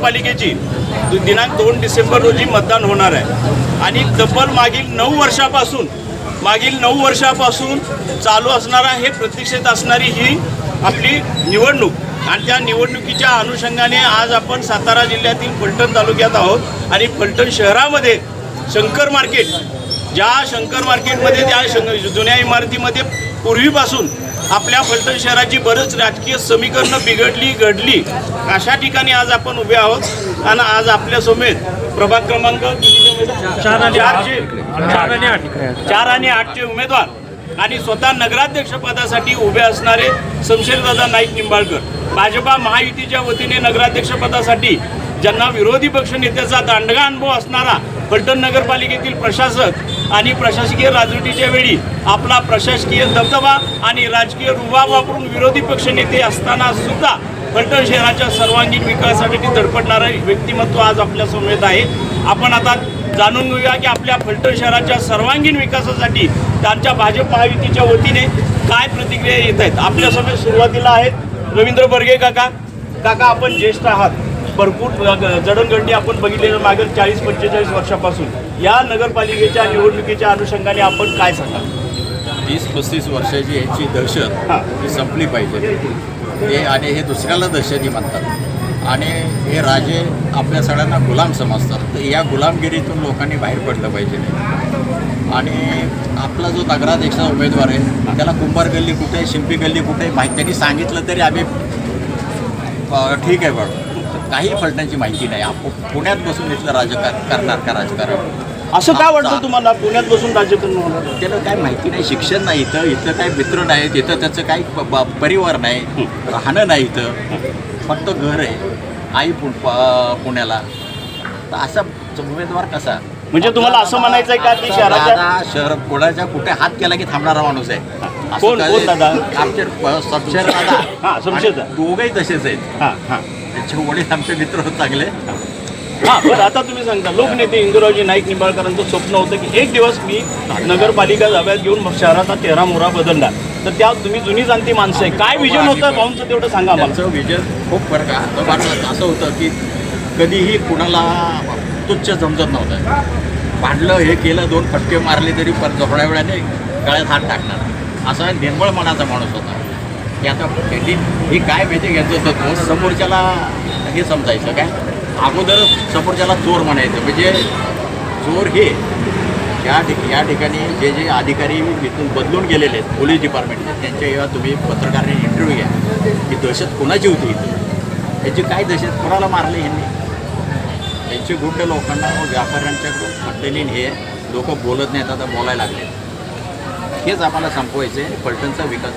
नगरपालिकेची दिनांक दोन डिसेंबर रोजी मतदान होणार आहे. आणि तब्बल मागील नऊ वर्षापासून मागील नऊ वर्षापासून चालू असणारा हे प्रतीक्षेत असणारी ही आपली निवडणूक. आणि त्या निवडणुकीच्या अनुषंगाने आज आपण सातारा जिल्ह्यातील फलटण तालुक्यात आहोत. आणि फलटण शहरामध्ये शंकर मार्केट ज्या शंकर मार्केटमध्ये त्या शं जुन्या इमारतीमध्ये पूर्वीपासून आपल्या फलटण शहराची बरंच राजकीय समीकरणं बिघडली घडली अशा ठिकाणी आज आपण उभे आहोत. आणि आज आपल्या समेत प्रभाग क्रमांक चार आणि आठचे चार आणि आठ. चार आणि आठचे उमेदवार आणि स्वतः नगराध्यक्ष पदासाठी उभे असणारे शमशेरदादा नाईक निंबाळकर. भाजपा महायुतीच्या वतीने नगराध्यक्ष पदासाठी ज्यांना विरोधी पक्षनेत्याचा दांडगा अनुभव असणारा फलटण नगरपालिकेतील प्रशासक आणि प्रशासकीय राजवटीच्या वेळी आपला प्रशासकीय दबदबा आणि राजकीय रुबाब वापरून विरोधी पक्षनेते असताना सुद्धा फलटण शहराच्या सर्वांगीण विकासासाठी धडपडणारं व्यक्तिमत्व आज आपल्या येत आहे. आपण आता जाणून घेऊया की आपल्या फलटण शहराच्या सर्वांगीण विकासासाठी त्यांच्या भाजप महायुतीच्या वतीने काय प्रतिक्रिया येत आहेत? आपल्यासमोर सुरुवातीला आहेत रवींद्र बर्गे काका. काका आपण ज्येष्ठ आहात. भरपूर जडणघडणी आपण बघितलेलं मागील चाळीस पंचेचाळीस वर्षापासून. या नगरपालिकेच्या निवडणुकीच्या अनुषंगाने आपण काय सांगाल तीस पस्तीस वर्षाची याची दहशत हां. संपली पाहिजे. हे आणि हे दुसऱ्याला दहशती म्हणतात. आणि हे राजे आपल्या सगळ्यांना गुलाम समजतात. तर या गुलामगिरीतून लोकांनी बाहेर पडलं पाहिजे आणि आपला जो नगराध्यक्षाचा उमेदवार आहे त्याला कुंभार गल्ली कुठे शिंपी गल्ली कुठे माहिती त्यांनी सांगितलं तरी आम्ही ठीक आहे बघ काही फलटणची माहिती नाही. आप पुण्यात बसून इथलं राजकारण करणार का राजकारण? असं काय वाटतं तुम्हाला? पुण्यात बसून राज्यकरण होणार त्याला काय माहिती नाही. शिक्षण नाही इथं. इथं काय मित्र नाहीत इथं त्याचं काही प- परिवार नाही. राहणं नाही इथं. फक्त घर आहे. आई पु प- पुण्याला. तर असा उमेदवार कसा? म्हणजे तुम्हाला असं म्हणायचं आहे का की आमचा शहराच्या- दादा शहर कोणाच्या कुठे हात केला की थांबणारा माणूस आहे? कोण- कोण दादा? आमचे प- दादा. हा, शमशेर दादा. आणि दोघंही तसेच आहेत. हां हां. त्याचे वडील आमचे मित्र होत चांगले. हा बरं आता तुम्ही सांगता लोकनेते इंदुरावजी नाईक निंबाळकरांचं स्वप्न होतं की एक दिवस मी नगरपालिका ताब्यात घेऊन मग शहराचा तेरा मोहरा बदलणार. तर त्या तुम्ही जुनी जाणती माणसं आहे. काय विजन होतं? भाऊंचं तेवढं सांगा त्यांचं विजन खूप फरक असं होतं की कधीही कुणाला तुच्छ समजत नव्हतं. भांडलं हे केलं दोन फटके मारले तरी पर थोड्या वेळाने गळ्यात हात टाकणार. असा निर्मळ मनाचा माणूस होता. की आता हे हे काय माहिती घ्यायचं होतं समोरच्याला हे समजायचं काय? अगोदर समोरच्याला चोर म्हणायचं. म्हणजे चोर हे या ठिक या ठिकाणी जे जे अधिकारी इथून बदलून गेलेले आहेत पोलीस डिपार्टमेंटचे त्यांच्या जेव्हा तुम्ही पत्रकारांनी इंटरव्ह्यू घ्या. की दहशत कोणाची होती इथं? याची काय दहशत? कोणाला मारले ह्यांनी? त्यांचे गुंड लोकांना व व्यापाऱ्यांच्याकडून म्हटलेली हे लोक बोलत नाहीत आता बोलायला लागले हेच आम्हाला संपवायचं आहे विकास.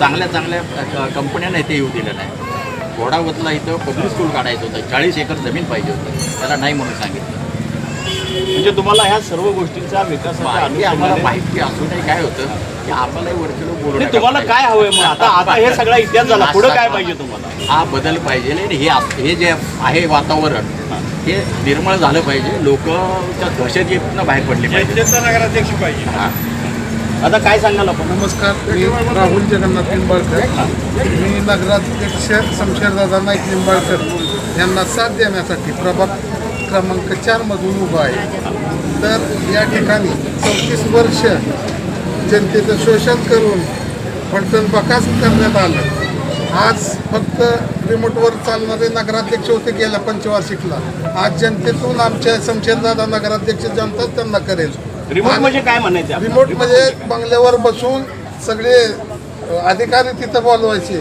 चांगल्या चांगल्या कंपन्यांना इथे येऊ दिलं नाही घोडावतला इथं पब्लिक स्कूल काढायचं होतं. चाळीस एकर जमीन पाहिजे होतं. त्याला नाही म्हणून सांगितलं. म्हणजे तुम्हाला ह्या सर्व गोष्टींचा माहिती आम्हाला माहिती असूनही काय होतं की आम्हालाही वरचलो बोलू नाही, नका तुम्हाला. काय हवंय मग? आता आता हे सगळा इतिहास झाला. पुढे काय पाहिजे तुम्हाला? हा बदल पाहिजे आणि हे हे जे आहे वातावरण हे निर्मळ झालं पाहिजे. लोक त्या दहशतीतनं बाहेर पडले पाहिजे नगराध्यक्ष पाहिजे. हा. आता काय सांगाल आपण? नमस्कार मी राहुल जगन्नाथ निंबाळकर. मी नगराध्यक्ष शमशेरदादा नाईक निंबाळकर यांना साथ देण्यासाठी प्रभाग क्रमांक चारमधून उभा आहे. तर या ठिकाणी चौतीस वर्ष जनतेचं शोषण करून फलटण बकास करण्यात आलं. आज फक्त रिमोटवर चालणारे नगराध्यक्ष होते गेल्या पंचवार्षिकला. आज जनतेतून आमच्या शमशेरदादा नगराध्यक्ष जनताच त्यांना करेल. रिमोट म्हणजे काय म्हणायचं आपल्याला? रिमोट म्हणजे बंगल्यावर बसून सगळे अधिकारी तिथं बोलवायचे.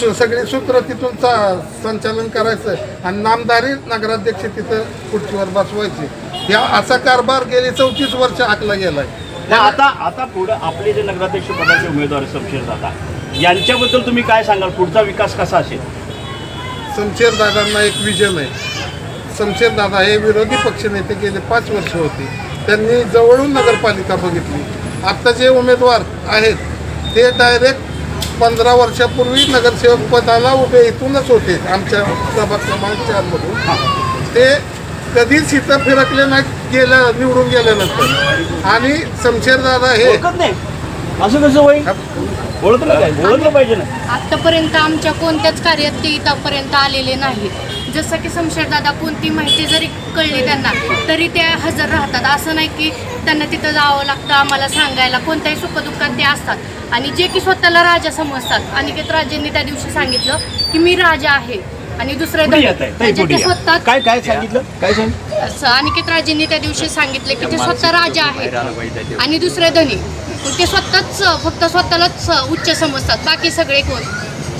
सु- सगळे सूत्र तिथून चा- संचालन करायचं आणि नामदारी नगराध्यक्ष तिथं खुर्चीवर बसवायचे. या असा कारभार गेली चौतीस वर्ष आखला गेलाय. मग आता आता पुढे आपले जे नगराध्यक्ष पदाचे उमेदवार शमशेर दादा यांच्याबद्दल तुम्ही काय सांगाल? पुढचा विकास कसा असेल? शमशेर दादांना एक विजन आहे. शमशेर दादा हे विरोधी पक्षनेते गेले पाच वर्ष होते. त्यांनी जवळून नगरपालिका बघितली. आत्ता जे उमेदवार आहेत ते डायरेक्ट पंधरा वर्षापूर्वी नगरसेवक पदाला उभे इथूनच होते आमच्या प्रभाग क्रमांक चारमधून ते कधीच इथं फिरकले नाही गेल्या निवडून गेल्यानंतर. आणि शमशेर दादा हे असं कसं होईल? ओळखलं पाहिजे ना. आतापर्यंत आमच्या कोणत्याच कार्यात ते इथपर्यंत आलेले नाहीत. जसं की शमशेरदादा कोणती माहिती जरी कळली त्यांना तरी ते हजर राहतात. असं नाही की त्यांना तिथं जावं लागतं आम्हाला सांगायला. कोणत्याही सुखदुःखात ते असतात. आणि जे की स्वतःला राजा समजतात. अनिकेत राजेंनी त्या दिवशी सांगितलं की मी राजा आहे. आणि दुसऱ्या आहे? म्हणजे ते. स्वतः काय काय सांगितलं? काय सांगितलं? असं अनिकेत राजेंनी त्या दिवशी सांगितले की ते स्वतः राजा आहेत आणि दुसरे धनी. पण ते स्वतःच फक्त स्वतःलाच उच्च समजतात. बाकी सगळे कोण?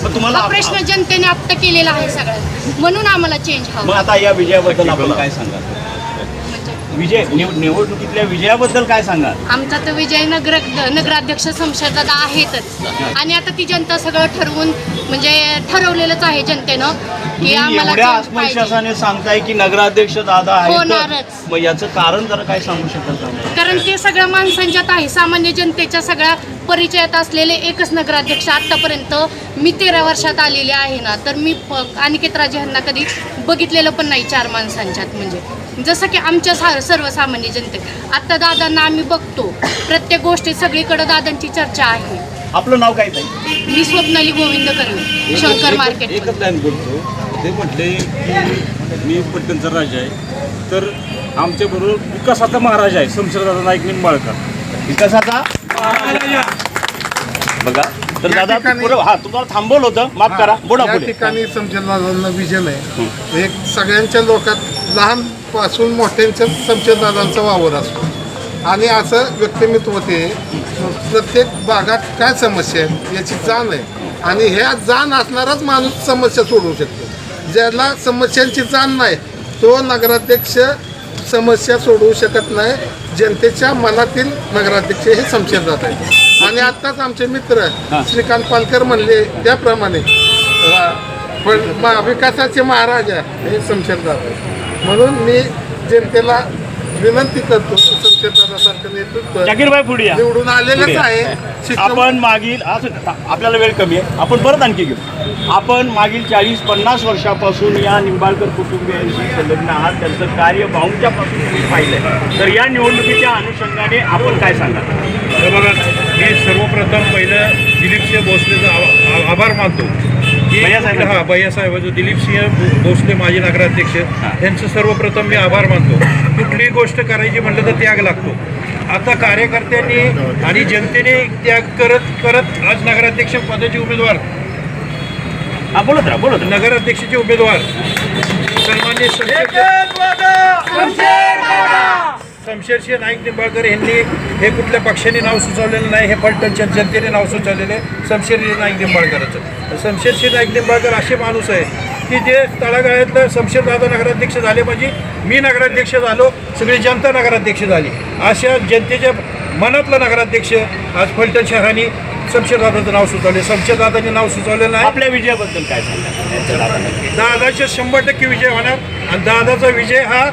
मग तुम्हाला हा प्रश्न जनतेने आत्ता केलेला आहे सगळ्यात म्हणून आम्हाला चेंज मग हवा आता या विजयाबद्दल आपण काय सांगाल? विजय निव- निवडणुकीतल्या विजयाबद्दल काय सांगाल आमचा तर विजय नगर नगराध्यक्ष शमशेरदादा आहेतच आणि आता ती जनता सगळं ठरवून म्हणजे ठरवलेलंच आहे जनतेनं की तुम्ही आम्हाला एवढ्या change पाहिजे. आत्मविश्वासाने सांगताय की नगराध्यक्ष दादा आहेत होणारच. मग याचं कारण जरा काय सांगू शकाल का? कारण ते सगळ्या माणसांच्यात आहे सामान्य जनतेच्या सगळ्या परिचयात असलेले एकच नगराध्यक्ष आत्तापर्यंत मी तेरा वर्षात आलेले आहे ना तर मी प- अनिकेत राजे यांना कधी बघितलेलं पण नाही चार माणसांच्यात म्हणजे जसं की आमच्या सा सर्वसामान्य जनतेत आत्ता दादांना आम्ही बघतो. प्रत्येक गोष्टीत सगळीकडे दादांची चर्चा आहे. आपलं नाव काय मी स्वप्नाली गोविंद कर्वे शंकर मार्केट. एकच लाईन बोलतो. ते म्हटले की मी पट्टणचा राजा आहे. तर आमच्याबरोबर विकासाचा महाराज आहे. शमशेरदादा नाईक निंबाळकर विकासाचा? बघा. तर दादा हा तुम्हाला थांबवलं होतं. माफ करा. बोला या पुढे. ठिकाणी विजन आहे. एक सगळ्यांच्या लोकात लहानपासून मोठ्यांच्या समशेरदादांचा वावर असतो. आणि असं व्यक्तिमत्व ते प्रत्येक भागात काय समस्या आहेत याची जाण आहे. आणि ह्या जाण असणाराच माणूस समस्या सोडवू शकतो. ज्याला समस्यांची जाण नाही तो नगराध्यक्ष समस्या सोडवू शकत नाही. जनतेच्या मनातील नगराध्यक्ष हे समशेरदाद आहेत. आणि आत्ताच आमचे मित्र श्रीकांत पालकर म्हणले त्याप्रमाणे पण विकासाचे महाराज आहे हे शमशेरदाद आहे म्हणून मी जनतेला विनंती करतो नेतृत्व जाकीरबाई पुढे या निवडून आलेलंच. आहे आपण मागील? आपल्याला वेळ कमी आहे आपण परत आणखी घेऊ आपण मागील चाळीस पन्नास वर्षापासून या निंबाळकर कुटुंबियांशी संलग्न आहात त्यांचं कार्य भाऊंच्यापासून तुम्ही पाहिलंय तर या निवडणुकीच्या अनुषंगाने आपण काय सांगाल तर बघा मी सर्वप्रथम पहिलं दिलीपसिंह भोसलेचा आभार मानतो. हा भैयासाहेब जो दिलीपसिंह भोसले माजी नगराध्यक्ष यांचं सर्वप्रथम मी आभार मानतो. कुठलीही गोष्ट करायची म्हटलं तर त्याग लागतो. आता कार्यकर्त्यांनी आणि जनतेने त्याग करत करत आज नगराध्यक्ष पदाचे उमेदवार. हा बोलत राहा बोलत राहा. नगराध्यक्षाचे उमेदवार. सन्मान्य शमशेरसिंह नाईक निंबाळकर यांनी हे कुठल्या पक्षाने नाव सुचवलेलं नाही हे फलटणच्या जनतेने नाव सुचवलेलं आहे शमशेरसिंह नाईक निंबाळकरांचं. शमशेरसिंह नाईक निंबाळकर असे माणूस आहे की जे तळागाळ्यातलं शमशेरदादा नगराध्यक्ष झाले म्हणजे मी नगराध्यक्ष झालो सगळी जनता नगराध्यक्ष झाली. अशा जनतेच्या मनातलं नगराध्यक्ष आज फलटण शहराने शमशेरदादाचं नाव सुचवले शमशेरदादांनी नाव सुचवलेलं नाही. आपल्या विजयाबद्दल काय दादांना. दादाचे शंभर टक्के विजय होणार आणि दादाचा विजय हा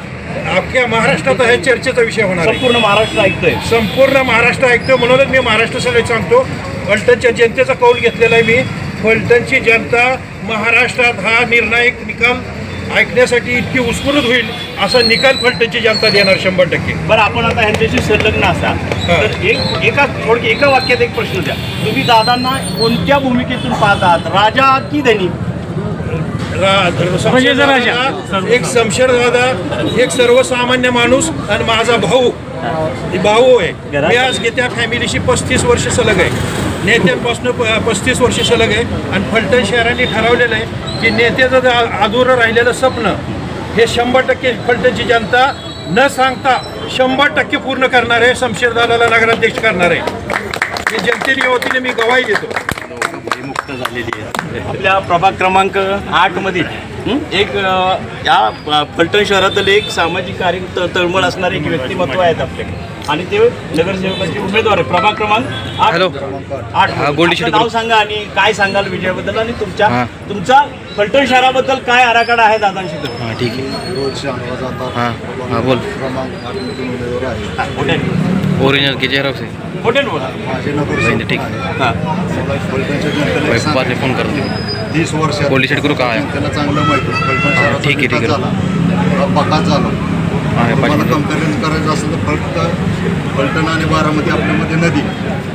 अख्ख्या महाराष्ट्रात हे चर्चेचा विषय होणार आहे. संपूर्ण महाराष्ट्र ऐकतोय. संपूर्ण महाराष्ट्र ऐकतो म्हणूनच मी महाराष्ट्र सगळे सांगतो फलटणच्या जनतेचा कौल घेतलेला आहे मी. फलटणची जनता महाराष्ट्रात हा निर्णायक निकाल ऐकण्यासाठी इतकी उत्स्फूर्त होईल असा निकाल फलटणची जनता देणार शंभर टक्के. बरं आपण आता ह्यांच्याशी संलग्न असाल तर एक एका थोडक्या एका वाक्यात एक प्रश्न द्या. तुम्ही दादांना कोणत्या भूमिकेतून पाहतात? राजा की धनी? एक शमशेर दादा एक सर्वसामान्य माणूस आणि माझा भाऊ. ही भाऊ आहे मी आज त्या फॅमिलीशी पस्तीस वर्ष सलग आहे. नेत्यांपासून प- पस्तीस वर्ष सलग आहे. आणि फलटण शहराने ठरवलेलं आहे की नेत्याचं अधुरं राहिलेलं स्वप्न हे शंभर टक्के फलटणची जनता न सांगता शंभर टक्के पूर्ण करणार आहे शमशेरदादाला नगराध्यक्ष करणार आहे. हे जनतेने वतीने मी गवाही देतो. मुक्त झालेली आहे. आपल्या प्रभाग क्रमांक आठमध्ये एक या फलटण शहरातील एक सामाजिक कार्य तळमळ असणारे एक व्यक्तिमत्व आहेत आपल्याकडे आणि ते नगरसेवकाचे उमेदवार आहे प्रभाग क्रमांक आठ. हॅलो. आठ. हा, गोल्डी आपलं शेट नाव. सांगा आणि काय सांगाल विजयाबद्दल आणि तुमच्या. तुमचा फलटण शहराबद्दल काय आराखडा आहे दादांशी? तर? हां ठीक आहे. बोल. क्रमांक ओरिजिनल के झेरॉक्स आहे बोला ठीक. हा सांगतो. फोन करतो तीस वर्षात पोलीस स्टेट करू का आहे? जनतेला चांगलं माहिती फलटण ठीक आहे, ठीक आहे. झाला बकात झाला आहे, तुम्हाला पाचमध्ये. कंपॅरिझन करायचं असेल तर फलटण फलटण आणि बारामती आपल्यामध्ये नदी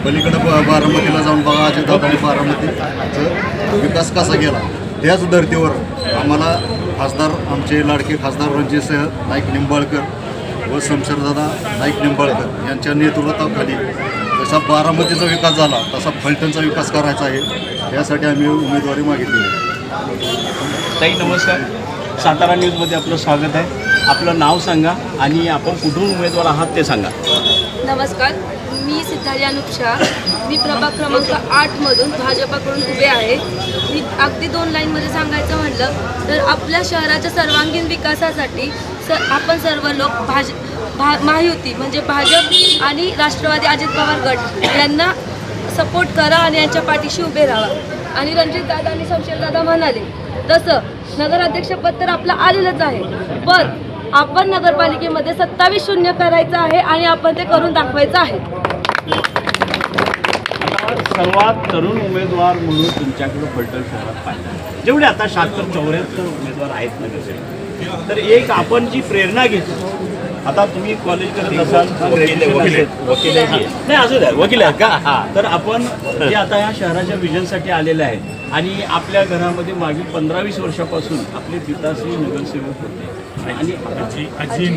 पलीकडं ब- बारामतीला जाऊन बघा अजय दादाने बारामतीचा विकास कसा गेला त्याच धर्तीवर आम्हाला खासदार आमचे लाडके खासदार रणजितसिंह नाईक निंबाळकर व शमशेरदादा नाईक निंबाळकर यांच्या नेतृत्वाखाली जसा बारामतीचा विकास झाला तसा फलटणचा विकास करायचा आहे यासाठी आम्ही उमेदवारी मागितली आहे. ताई नमस्कार. सातारा न्यूजमध्ये आपलं स्वागत आहे. आपलं नाव सांगा आणि आपण कुठून उमेदवार आहात ते सांगा. नमस्कार. मी सिद्धार्थ अनुपशा. मी प्रभाग क्रमांक आठमधून भाजपाकडून उभे आहे. मी अगदी दोन लाईनमध्ये सांगायचं म्हटलं तर आपल्या शहराच्या सर्वांगीण विकासासाठी स आपण सर्व लोक भाज भा महायुती म्हणजे भाजप आणि राष्ट्रवादी अजित पवार गट यांना सपोर्ट करा आणि यांच्या पाठीशी उभे राहा. आणि रणजित दादा आणि शमशेरदादा म्हणाले तसं नगराध्यक्षपद तर आपलं आलेलंच आहे पण आपण नगरपालिकेमध्ये सत्तावीस शून्य करायचं आहे आणि आपण ते करून दाखवायचं आहे. सर्वात तरुण उमेदवार म्हणून तुमच्याकडे फलटण शहरात पाहिजे जेवढे आता शहात्तर चौऱ्याहत्तर उमेदवार आहेत नगरसेवक तर एक आपण जी प्रेरणा घेतो आता तुम्ही कॉलेज करत असाल वकील वकील नाही असू द्या वकील आहेत का? हा. तर आपण जे आता या शहराच्या विजनसाठी आलेले आहेत आणि आपल्या घरामध्ये मागील पंधरा वीस वर्षापासून आपले पिताश्री नगरसेवक होते आणि आजी आजी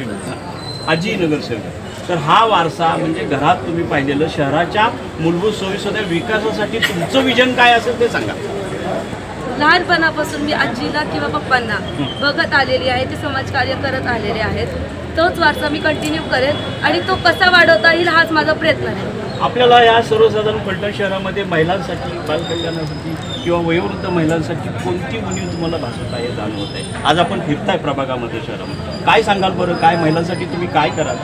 आजी नगरसेवक. तर हा वारसा म्हणजे घरात तुम्ही पाहिलेलं शहराच्या मूलभूत सोयीसुद्धा विकासासाठी तुमचं विजन काय असेल ते सांगा. लहानपणापासून मी आजीला किंवा पप्पांना बघत आलेली आहे ते समाजकार्य करत आलेले आहेत. तोच वारसा मी कंटिन्यू करेन आणि तो कसा वाढवता येईल हाच माझा प्रयत्न आहे. आपल्याला या सर्वसाधारण फलटण शहरामध्ये महिलांसाठी बालकल्याणासाठी किंवा वयोवृद्ध महिलांसाठी कोणती उणीव तुम्हाला भासत आहे जाणवत आहे आज आपण फिरताय प्रभागामध्ये शहरामध्ये. काय सांगाल बरं? काय महिलांसाठी तुम्ही काय कराल?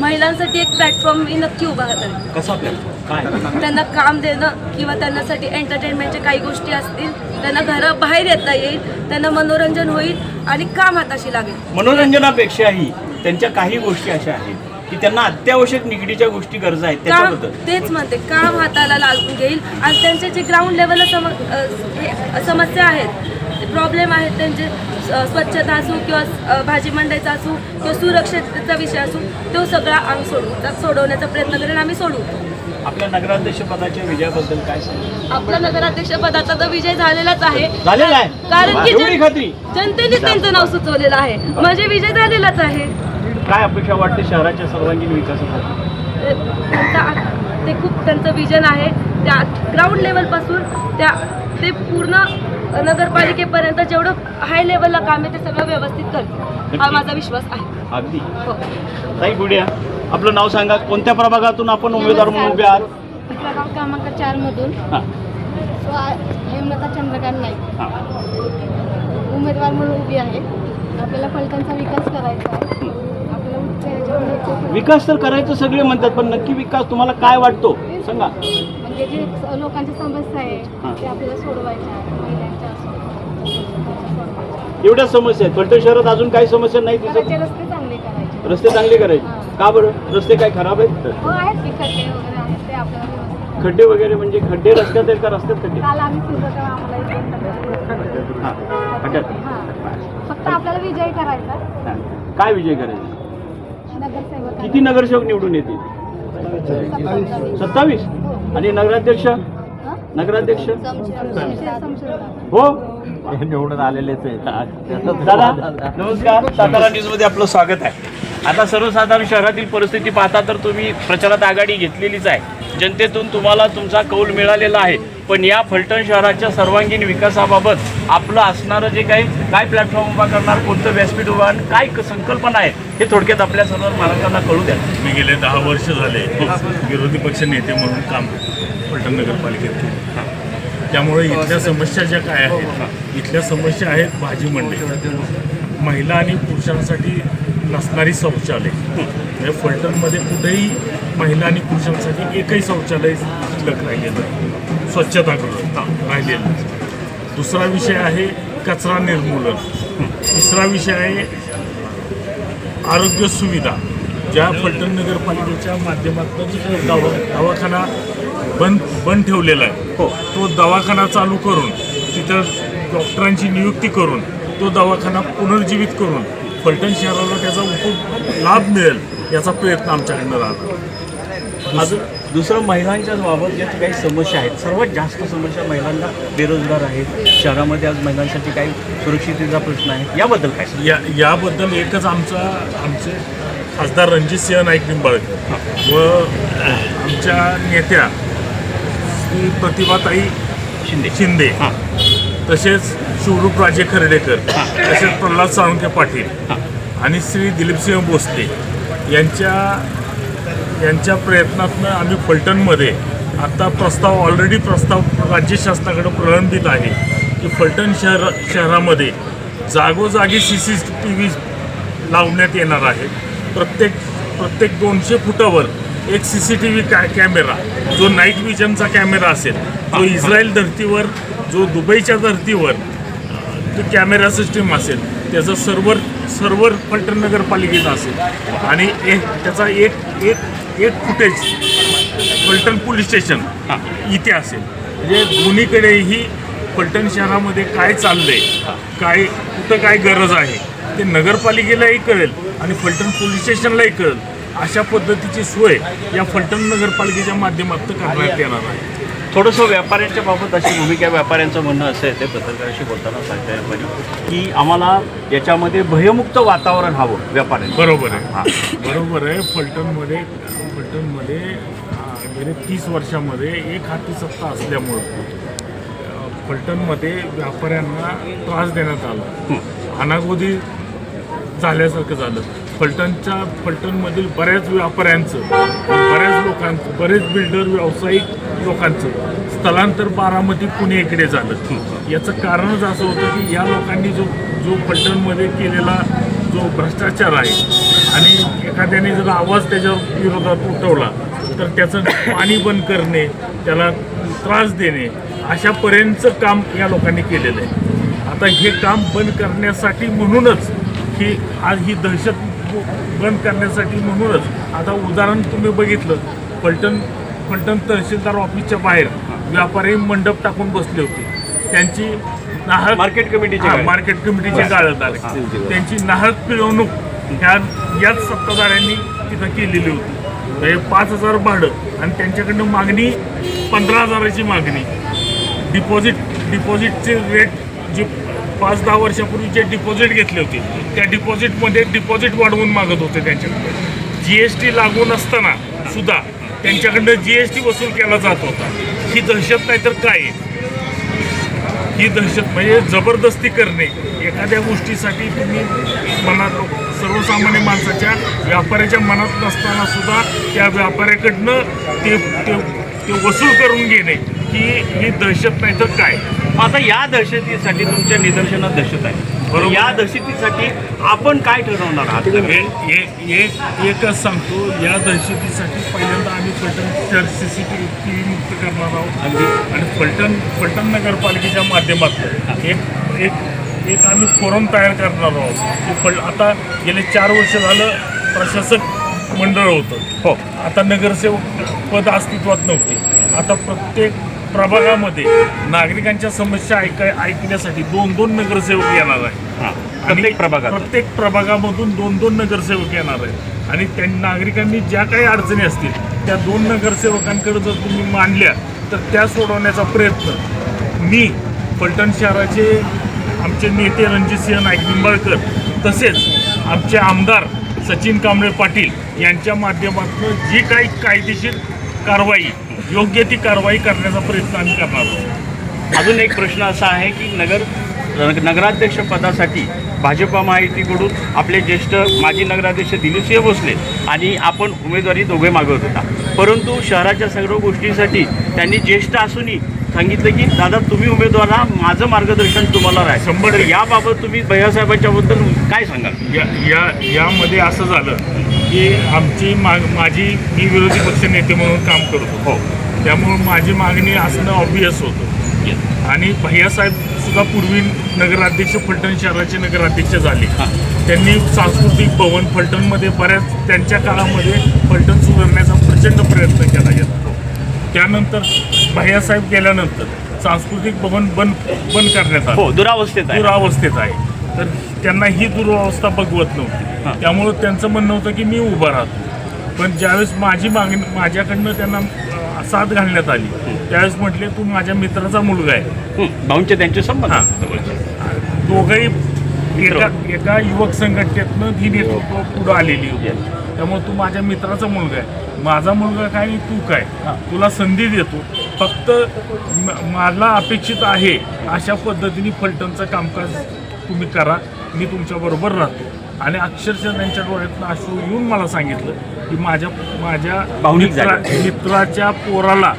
महिलांसाठी एक प्लॅटफॉर्म मी नक्की उभा करेन कसा प्लॅटफॉर्म काय? त्यांना काम देणं किंवा त्यांच्यासाठी एंटरटेनमेंटच्या काही गोष्टी असतील त्यांना घराबाहेर येता येईल त्यांना मनोरंजन होईल आणि काम हाताशी लागेल. मनोरंजनापेक्षाही त्यांच्या काही गोष्टी अशा आहेत की त्यांना अत्यावश्यक निगडीच्या गोष्टी गरजा आहेत त्याच्याबद्दल. तेच म्हणते काम हाताला लागून घेईल आणि त्यांचे जे ग्राउंड लेवलला हे समस्या आहेत प्रॉब्लेम आहेत त्यांचे स्वच्छता असू किंवा भाजी मंडईचा असू किंवा सुरक्षेचा विषय असू तो सगळा अंग सोडू सोडवण्याचा प्रयत्न करेन आम्ही सोडू आपल्या नगराध्यक्ष पदाच्या विजयाबद्दल काय सांगा? आपला नगराध्यक्ष पदाचा तर विजय झालेलाच आहे. कारण की एवढी जन- खात्री. जनतेनेच त्यांचं नाव सुचवलेलं आहे. म्हणजे विजय झालेलाच आहे. काय अपेक्षा वाटते शहराच्या सर्वांगीण विकासासाठी? ते खूप त्यांचं विजन आहे. त्या ग्राउंड लेवलपासून त्या ते पूर्ण नगरपालिकेपर्यंत जेवढं हाय लेवलला काम आहे ते सगळं व्यवस्थित करतील हा माझा विश्वास आहे. अगदी. हो. ताई गुडिया आपलं नाव सांगा. कोणत्या प्रभागातून आपण उमेदवार म्हणून उभे आहात? प्रभाग क्रमांक चारमधून हां. हेमलता चंद्रकांत नाईक. हां. उमेदवार म्हणून उभी आहे. आपल्याला फलटणचा विकास करायचा आहे. आपल्याला उच्च याच्यामध्ये विकास तर करायचं सगळे म्हणतात पण नक्की विकास तुम्हाला काय वाटतो? सांगा. म्हणजे जे स- लोकांची समस्या आहे हां. ते आपल्याला सोडवायच्या आहे. एवढ्या समस्या आहेत. फलटण शहरात अजून काही समस्या नाही दिसत. रस्ते चांगले करायचे. रस्ते चांगले करायचे. का बरं? रस्ते काय खराब आहेत? हो आहेत की खड्डे वगैरे आहेत ते आपल्याला व्यवस्थित. खड्डे वगैरे म्हणजे खड्डे रस्त्यात आहेत का रस्त्यात खड्डे? काल आम्ही फिरलो तेव्हा आम्हाला एक दोन टक्के हां. खड्ड्यात. हां. फक्त आपल्याला विजय करायचा. हां. काय विजय करायचे? नगरसेवक किती नगरसेवक निवडून येतील? सत्तावीस. आणि नगराध्यक्ष? नगराध्यक्ष? हो. निवडून आलेलेच दादा नमस्कार. सातारा न्यूजमध्ये आपलं स्वागत आहे. आता सर्वसाधारण शहरातील परिस्थिती पाहता तर तुम्ही प्रचारात आघाडी घेतलेलीच आहे. जनतेतून तुम्हाला तुमचा कौल मिळालेला आहे. पण या फलटण शहराच्या सर्वांगीण विकासाबाबत आपलं असणारं जे काही काय प्लॅटफॉर्म उभा करणार कोणतं व्यासपीठ उभा काय क- संकल्पना आहे हे थोडक्यात आपल्या सर्व महाराजांना कळू द्या. मी गेले दहा वर्ष झाले विरोधी पक्ष नेते म्हणून काम पलटण नगरपालिकेत केले. त्यामुळे इथल्या समस्या ज्या काय आहेत इथल्या समस्या आहेत भाजी मंडई. महिला आणि पुरुषांसाठी नसणारी शौचालय. म्हणजे फलटणमध्ये कुठेही महिला आणि पुरुषांसाठी एकही शौचालय शिल्लक राहिलेलं नाही. स्वच्छतागृह राहिलेलं. दुसरा विषय आहे कचरा निर्मूलन. तिसरा विषय आहे आरोग्य सुविधा. ज्या फलटण नगरपालिकेच्या माध्यमातून दवा दवाखाना बंद बंद ठेवलेला आहे हो. तो दवाखाना चालू करून तिथं डॉक्टरांची नियुक्ती करून तो दवाखाना पुनर्जीवित करून फलटण शहराला त्याचा उप लाभ मिळेल याचा प्रयत्न आमच्याकडनं राहणार अजून दुसरं महिलांच्या बाबत ज्या काही समस्या आहेत सर्वात जास्त समस्या महिलांना बेरोजगार आहेत शहरामध्ये आज महिलांसाठी काही सुरक्षिततेचा प्रश्न आहे याबद्दल काय? या याबद्दल एकच आमचा आमचे खासदार रणजित सिंह नाईक निंबाळकर व आमच्या नेत्या श्री प्रतिभाताई शिंदे. शिंदे. हां. तसेच शिवरूप राजे खर्डेकर. तसेच प्रल्हाद साळुंके पाटील. आणि श्री दिलीपसिंह भोसले. यांच्या यांच्या प्रयत्नातनं आम्ही फलटणमध्ये आता प्रस्ताव ऑलरेडी प्रस्ताव राज्य शासनाकडे प्रलंबित आहे की फलटण शहर शहरामध्ये जागोजागी सी सी टी व्ही लावण्यात येणार आहे. प्रत्येक प्रत्येक दोनशे फुटावर एक सी सी टी व्ही कॅ कॅमेरा जो नाईट विजनचा कॅमेरा असेल जो इस्रायल धर्तीवर जो दुबईच्या धर्तीवर तो कॅमेरा सिस्टीम असेल त्याचं सर्वर सर्वर फलटण नगरपालिकेचा असेल. आणि एक त्याचा एक एक एक फुटेज फलटण पोलीस स्टेशन इथे असेल. म्हणजे दोन्हीकडेही फलटण शहरामध्ये काय चाललंय काय कुठं काय गरज आहे ते नगरपालिकेलाही कळेल आणि फलटण पोलीस स्टेशनलाही कळेल. अशा पद्धतीची सोय या फलटण नगरपालिकेच्या माध्यमातून करण्यात येणार आहे. थोडंसं व्यापाऱ्यांच्या बाबत अशी भूमिका व्यापाऱ्यांचं म्हणणं असं आहे ते पत्रकाराशी बोलताना सांगता येईल पाहिजे की आम्हाला याच्यामध्ये भयमुक्त वातावरण हवं व्यापाऱ्यांचं. बरोबर आहे. बरोबर आहे. फलटणमध्ये फलटणमध्ये गेले तीस वर्षामध्ये एक हाती सत्ता असल्यामुळं फलटणमध्ये व्यापाऱ्यांना त्रास देण्यात आला. अनागोदी झाल्यासारखं झालं. फलटणच्या फलटणमधील बऱ्याच व्यापाऱ्यांचं बऱ्याच लोकांचं बरेच बिल्डर व्यावसायिक लोकांचं स्थलांतर बारामती पुणे इकडे झालं. याचं कारणच असं होतं की या लोकांनी जो जो फलटणमध्ये केलेला जो भ्रष्टाचार आहे आणि एखाद्याने जर आवाज त्याच्या विरोधात उठवला तर त्याचं पाणी बंद करणे त्याला त्रास देणे अशापर्यंतचं काम या लोकांनी केलेलं आहे. आता हे काम बंद करण्यासाठी म्हणूनच की आज ही दहशत बंद करण्यासाठी म्हणूनच आता उदाहरण तुम्ही बघितलं फलटण फलटण तहसीलदार ऑफिसच्या बाहेर व्यापारी मंडप टाकून बसले होते. त्यांची नाहक मार्केट कमिटीचे. मार्केट कमिटीचे गाळत त्यांची नाहक पिळवणूक ह्या याच सत्ताधाऱ्यांनी तिथं केलेली होती. म्हणजे पाच हजार भाडं आणि त्यांच्याकडनं मागणी पंधरा हजाराची मागणी. डिपॉझिट डिपॉझिटचे रेट जे पाच दहा वर्षापूर्वी जे डिपॉझिट घेतले होते त्या डिपॉझिटमध्ये डिपॉझिट वाढवून मागत होते त्यांच्याकडे जी एस टी लागू नसताना सुद्धा त्यांच्याकडनं जी एस टी वसूल केला जात होता. ही दहशत नाही तर काय आहे? ही दहशत म्हणजे जबरदस्ती करणे. एखाद्या गोष्टीसाठी तुम्ही मनात सर्वसामान्य माणसाच्या व्यापाऱ्याच्या मनात नसताना सुद्धा त्या व्यापाऱ्याकडनं ते ते ते वसूल करून घेणे. ही ही दहशत नाही तर काय? मग आता या दहशतीसाठी तुमच्या निदर्शनात दहशत आहे. बरोबर. या दहशतीसाठी आपण काय ठरवणार आहात? एक एकच सांगतो या दहशतीसाठी पहिल्यांदा आम्ही Phaltan C C T V मुक्त करणार आहोत. आणि फलटण फलटण नगरपालिकेच्या माध्यमातून एक एक एक आम्ही फोरम तयार करणार आहोत. की फल आता गेले चार वर्ष झालं प्रशासक मंडळ होतं. हो. आता नगरसेवक पद अस्तित्वात नव्हते. आता प्रत्येक प्रभागामध्ये नागरिकांच्या समस्या ऐकाय ऐकण्यासाठी दोन दोन नगरसेवक येणार आहे हां. प्रत्येक प्रभागात. प्रत्येक प्रभागामधून दोन दोन नगरसेवक येणार आहेत. आणि त्या नागरिकांनी ज्या काही अडचणी असतील त्या दोन नगरसेवकांकडे जर तुम्ही मांडल्या तर त्या सोडवण्याचा प्रयत्न मी फलटण शहराचे आमचे नेते रणजितसिंह नाईक निंबाळकर तसेच आमचे आमदार सचिन कांबळे पाटील यांच्या माध्यमातून जी काही कायदेशीर कारवाई योग्य ती कारवाई करण्याचा प्रयत्न आम्ही करणार आहोत. अजून एक प्रश्न असा आहे की नगर नगराध्यक्ष पदासाठी भाजपा महायुतीकडून आपले ज्येष्ठ माजी नगराध्यक्ष दिलीपसिंह भोसले आणि आपण उमेदवारी दोघे मागवत होता. परंतु शहराच्या सर्व गोष्टीसाठी त्यांनी ज्येष्ठ असूनही सांगितलं की दादा तुम्ही उमेदवार राहा माझं मार्गदर्शन तुम्हाला राहील. शंभर. याबाबत तुम्ही भैयासाहेबांच्या बद्दल काय सांगाल? या यामध्ये असं झालं की आमची माग माझी मी विरोधी पक्ष नेते म्हणून काम करतो. हो. त्यामुळं माझी मागणी असणं ऑब्वियस होतं. आणि भैयासाहेब सुद्धा पूर्वी नगराध्यक्ष फलटण शहराचे नगराध्यक्ष झाले. त्यांनी सांस्कृतिक भवन फलटणमध्ये बऱ्याच त्यांच्या काळामध्ये फलटण सुधारण्याचा प्रचंड प्रयत्न केला गेला. त्यानंतर भैयासाहेब गेल्यानंतर सांस्कृतिक भवन बंद बंद करण्यात आलं. हो दुरावस्थेत आहे. दुरावस्थेत आहे. तर त्यांना ही दुरवस्था बघवत नव्हती. त्यामुळं त्यांचं म्हणणं होतं की मी उभा राहतो. पण ज्यावेळेस माझी मागणी माझ्याकडनं त्यांना साथ घालण्यात आली त्यावेळेस म्हटले तू माझ्या मित्राचा मुलगा आहे. भाऊंचे त्यांचे संबंध? हां. दोघंही एका एका युवक संघटनेतनं ही नेतृत्व पुढं आलेली होती. त्यामुळे तू माझ्या मित्राचा मुलगा आहे. माझा मुलगा काय तू काय? तुला संधी देतो. फक्त मला अपेक्षित आहे अशा पद्धतीने फलटणचं कामकाज तुम्ही करा मी तुमच्याबरोबर राहतो. आणि अक्षरशः त्यांच्या डोळ्यातनं अश्रू येऊन मला सांगितलं की माझ्या माझ्या मित्रा. मित्राच्या पोराला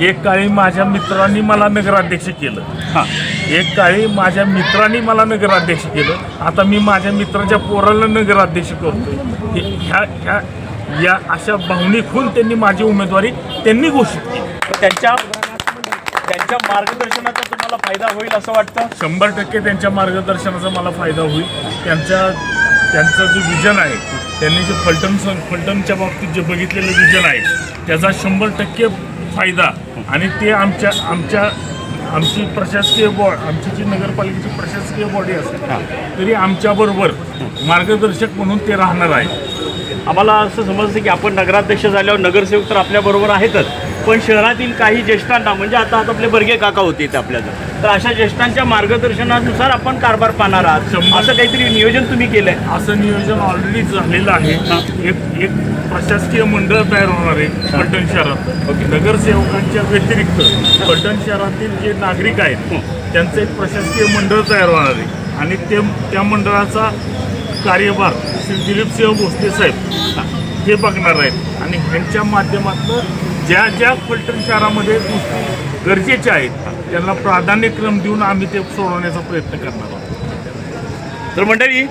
एक काळी माझ्या मित्रांनी मला नगराध्यक्ष केलं. हां. एक काळी माझ्या मित्रांनी मला नगराध्यक्ष केलं. आता मी माझ्या मित्राच्या पोराला नगराध्यक्ष करतोय. हे- ह्या ह्या या अशा भावनिकहून त्यांनी माझी उमेदवारी त्यांनी घोषित केली. त्यांच्या त्यांच्या मार्गदर्शनाचा तुम्हाला फायदा होईल असं वाटतं? शंभर टक्के त्यांच्या मार्गदर्शनाचा मला फायदा होईल. त्यांच्या त्यांचं जे विजन आहे त्यांनी जे फलटण सं- फलटणच्या बाबतीत जे बघितलेलं विजन आहे त्याचा शंभर टक्के फायदा. आणि ते आमच्या आमच्या आमची प्रशासकीय बॉड आमची जी नगरपालिकेची प्रशासकीय बॉडी असेल तरी आमच्याबरोबर मार्गदर्शक म्हणून ते राहणार आहे आम्हाला असं समजतं की आपण नगराध्यक्ष झाल्यावर नगरसेवक तर आपल्याबरोबर आहेतच. पण शहरातील काही ज्येष्ठांना म्हणजे आता आता आपले बर्गे काका होते इथे आपल्याला तर अशा ज्येष्ठांच्या मार्गदर्शनानुसार आपण कारभार पाहणार आहात. असं काहीतरी नियोजन तुम्ही केलंय? असं नियोजन ऑलरेडी झालेलं आहे. एक एक प्रशासकीय मंडळ तयार होणार आहे फलटण शहरात. नगरसेवकांच्या व्यतिरिक्त फलटण शहरातील जे नागरिक आहेत त्यांचं एक प्रशासकीय मंडळ तयार होणार आहे. आणि ते त्या मंडळाचा कार्यभार श्री दिलीपसिंह भोसले साहेब. हे बघणार आहेत. आणि ह्यांच्या माध्यमातून ज्या ज्या फलटण शहरामध्ये गोष्टी गरजेच्या आहेत त्यांना प्राधान्यक्रम देऊन आम्ही ते सोडवण्याचा प्रयत्न करणार आहोत. तर मंडळी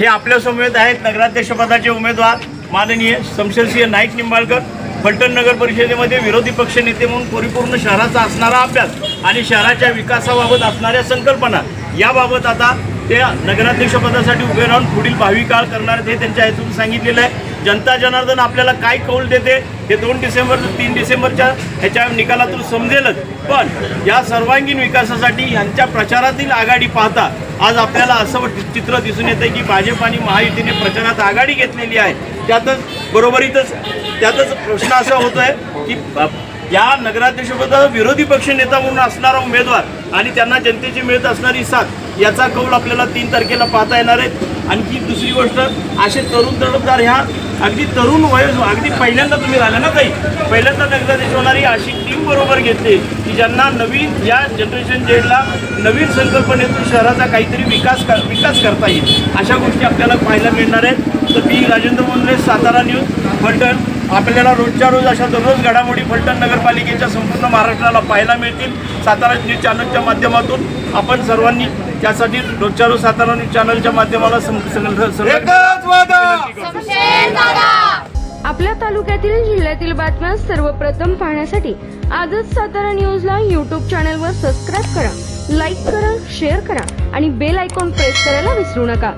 हे आपल्या समवेत आहेत नगराध्यक्षपदाचे उमेदवार माननीय शमशेरसिंह नाईक निंबाळकर. फलटण नगर परिषदेमध्ये विरोधी पक्ष नेते म्हणून परिपूर्ण शहराचा असणारा अभ्यास आणि शहराच्या विकासाबाबत असणाऱ्या संकल्पना याबाबत आता ते नगराध्यक्षपदासाठी उभे राहून पुढील भावी काळ करणार हे त्यांच्या हेतून सांगितलेलं आहे. जनता जनार्दन आपल्याला काय कौल देते हे दोन डिसेंबर तीन डिसेंबरच्या ह्याच्या निकालातून समजेलच. पण या सर्वांगीण विकासासाठी यांच्या प्रचारातील आघाडी पाहता आज आपल्याला असं चित्र दिसून येतं की भाजप आणि महायुतीने प्रचारात आघाडी घेतलेली आहे. त्यातच बरोबरीतच त्यातच प्रश्न असा होतोय की या नगराध्यक्षपदा विरोधी पक्ष नेता म्हणून असणारा उमेदवार आणि त्यांना जनतेची मिळत असणारी साथ याचा कौल आपल्याला तीन तारखेला पाहता येणार आहे. आणखी दुसरी गोष्ट असे तरुण तडफदार ह्या अगदी तरुण वय अगदी पहिल्यांदा तुम्ही राहिला ना काही पहिल्यांदा नगराध्यक्ष होणारी अशी टीम बरोबर घेतली की ज्यांना नवीन या जनरेशन जेडला नवीन संकल्पनेतून शहराचा काहीतरी विकास कर विकास करता येईल अशा गोष्टी आपल्याला पाहायला मिळणार आहेत. तर मी राजेंद्र मुंद्रे सातारा न्यूज फलटण. आपल्याला रोजच्या रोज अशा दररोज घडामोडी फलटण नगरपालिकेच्या संपूर्ण महाराष्ट्राला पाहायला मिळतील. सातारा न्यूज चॅनलच्या माध्यमातून आपण सर्वांनी त्यासाठी रोजच्या रोज सातारा न्यूज चॅनलच्या माध्यमाला आपल्या तालुक्यातील जिल्ह्यातील बातम्या सर्वप्रथम पाहण्यासाठी आजच सातारा न्यूजला यूट्यूब चॅनलवर सबस्क्राईब करा लाईक करा शेअर करा आणि बेल आयकॉन प्रेस करायला विसरू नका.